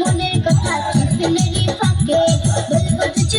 মনের কথা টিফিনেরই ফাঁকে? বলব যে